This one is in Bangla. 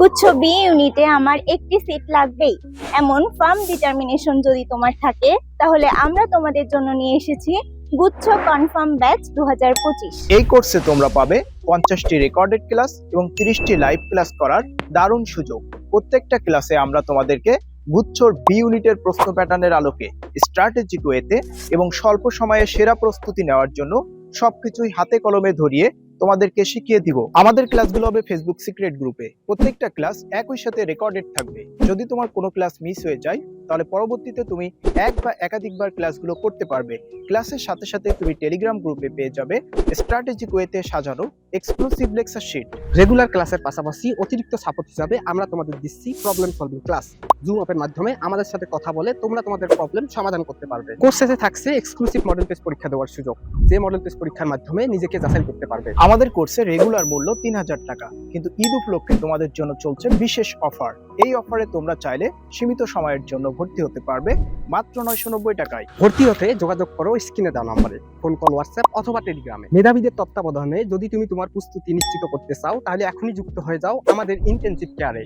গুচ্ছ বি ইউনিটে আমার একটি সিট লাগবেই। এমন ফার্ম ডিটারমিনেশন যদি তোমার থাকে, তাহলে আমরা তোমাদের জন্য নিয়ে এসেছি গুচ্ছ কনফার্ম ব্যাচ দু হাজার পঁচিশ। এই কোর্সে তোমরা পাবে পঞ্চাশটি রেকর্ডেড ক্লাস এবং তিরিশটি লাইভ ক্লাস করার দারুণ সুযোগ। প্রত্যেকটা ক্লাসে আমরা তোমাদেরকে গুচ্ছর বি ইউনিটের প্রশ্ন প্যাটার্নের আলোকে স্ট্র্যাটেজিক ওয়েতে এবং স্বল্প সময়ে সেরা প্রস্তুতি নেওয়ার জন্য সবকিছুই হাতে কলমে ধরিয়ে তোমাদেরকে শিখিয়ে দিব। আমাদের ক্লাসগুলো হবে ফেসবুক সিক্রেট গ্রুপে প্রত্যেকটা ক্লাস একই সাথে রেকর্ডেড থাকবে। যদি তোমার কোনো ক্লাস মিস হয়ে যায় তাহলে পরবর্তীতে তুমি এক বা একাধিকবার ক্লাসগুলো করতে পারবে। ক্লাসের সাথে সাথে তুমি টেলিগ্রাম গ্রুপে পেয়ে যাবে স্ট্র্যাটেজিক ওয়েতে সাজানো এক্সক্লুসিভ লেকচার শিট রেগুলার ক্লাসের পাশাপাশি অতিরিক্ত সাপোর্ট হিসাবে আমরা তোমাদের দিচ্ছি প্রবলেম সলভিং ক্লাস জুম অ্যাপের মাধ্যমে আমাদের সাথে কথা বলে তোমরা তোমাদের প্রবলেম সমাধান করতে পারবে। কোর্স শেষে থাকছে এক্সক্লুসিভ মডেল টেস্ট পরীক্ষা দেওয়ার সুযোগ। যে মডেল টেস্ট পরীক্ষার মাধ্যমে নিজেকে যাচাই করতে পারবে। আমাদের কোর্সে রেগুলার মূল্য তিন হাজার টাকা। কিন্তু ঈদ উপলক্ষে তোমাদের জন্য চলছে বিশেষ অফার এই অফারে তোমরা চাইলে সীমিত সময়ের জন্য ভর্তি হতে পারবে মাত্র নয়শো নব্বই টাকায়। ভর্তি হতে যোগাযোগ করো স্ক্রিনে দেওয়া নম্বরে, ফোন কল, হোয়াটসঅ্যাপ অথবা টেলিগ্রামে। মেধাবীদের তত্ত্বাবধানে যদি তুমি তোমার প্রস্তুতি নিশ্চিত করতে চাও, তাহলে এখনই যুক্ত হয়ে যাও আমাদের ইন্টেনসিভ কেয়ারে